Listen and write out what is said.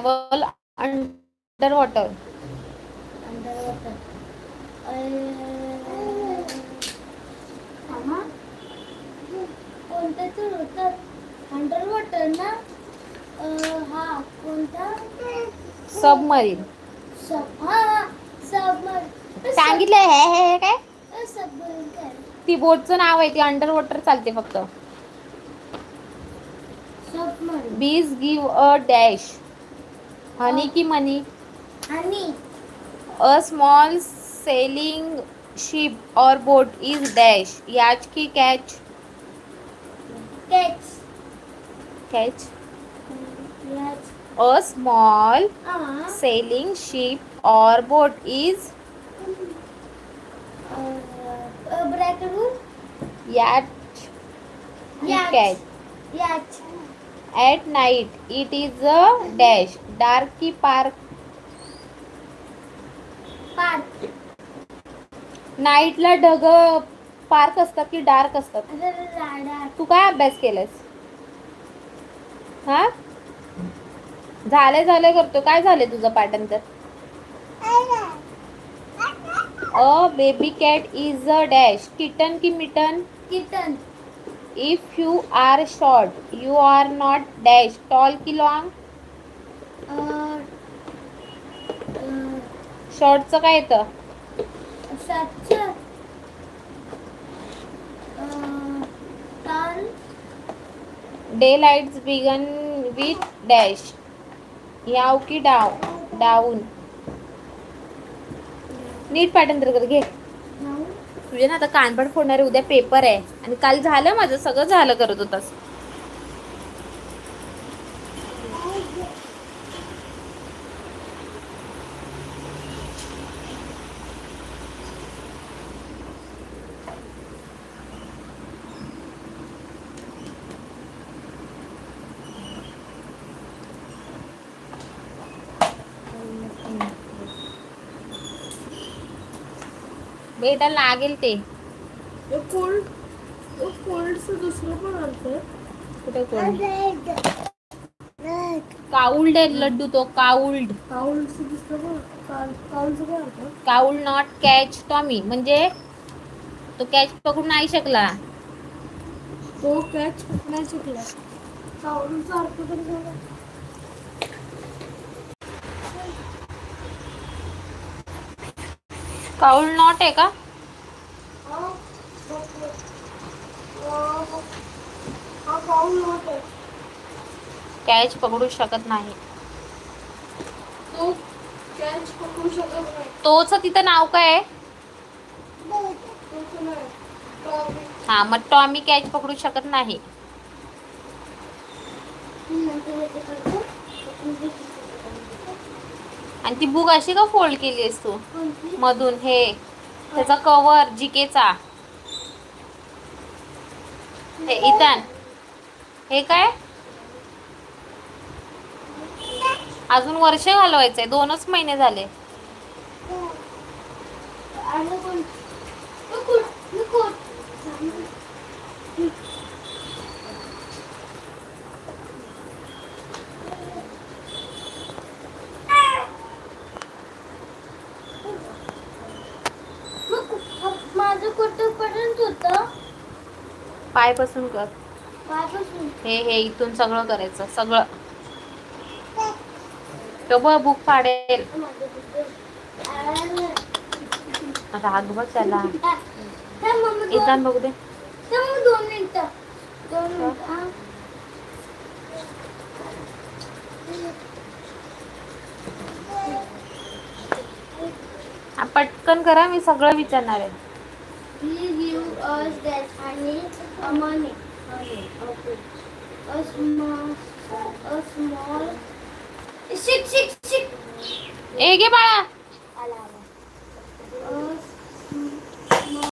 Travel under water. Under water मामा कोणतं तर होतं अंडर वॉटर ना हा कोणता सबमरीन सब हा हा सबमर सांगितलं हे हे हे काय? सबमरीन काय ती बोटचं नाव आहे ती अंडर वॉटर चालते फक्त. सबमरीन बीज गिव अ डॅश हनी की मनी आणि अ small sailing ship or boat is dash याच की catch catch catch yacht a small ah sailing ship or boat is bracket वर yacht yacht. Catch yacht at night it is a dash dark की park नाईटला ढग park असतात की dark असतात? तू काय अभ्यास केलास? हा? झाले झाले करतो. काय झाले तुझं पाठांतर a baby cat is a dash kitten की mitten kitten if you are short you are not dash tall की लॉंग शॉर्टचं काय येतं? Day lights begin with dash yawn की डाव डाऊन नीट पाठांतर कर घे. तुझे ना आता कानपड फोडणारे उद्या पेपर आहे. आणि काल झालं माझं सगळं झालं करत होतास. बेटा लागेल ते. कोल्ड कोल्डचं दुसरं पण आणतं कुठे कोण काउल्ड आहे लड्डू तो काउल्ड काउलचं दुसरं पण काउलचं काय आणतं काउल नॉट कॅच टॉमी म्हणजे तो कॅच पकडू नाही शकला. तो कॅच नाही शिकला. काउलचा अर्थ तरी सांगा काउल नॉट आहे का? कॅच पकडू शकत नाही. तो कॅच पकडू शकत नाही. तोच तिथं नाव काय आहे? हा मग टॉमी कॅच पकडू शकत नाही. आणि ती बुक अशी का फोल्ड केली आहेस तू मधून हे त्याचा कवर जिकेचा हे इतान हे काय? अजून वर्ष घालवायचंय दोनच महिने झाले आणि कोण नको नको माझं कुठपर्यंत होतं पाय बसून कर. पायापासून. हे हे इथून सगळं करायचं सगळं. तो बघ बुक पाडेल. आणि- राग बघ त्याला. इथं बघू दे. मग दोन मिनिटं दोन मिनिटं पटकन करा मी सगळं विचारणार आहे. Please give us that honey, a money, honey, okay. a small, a small, six, six, six. Ege bala.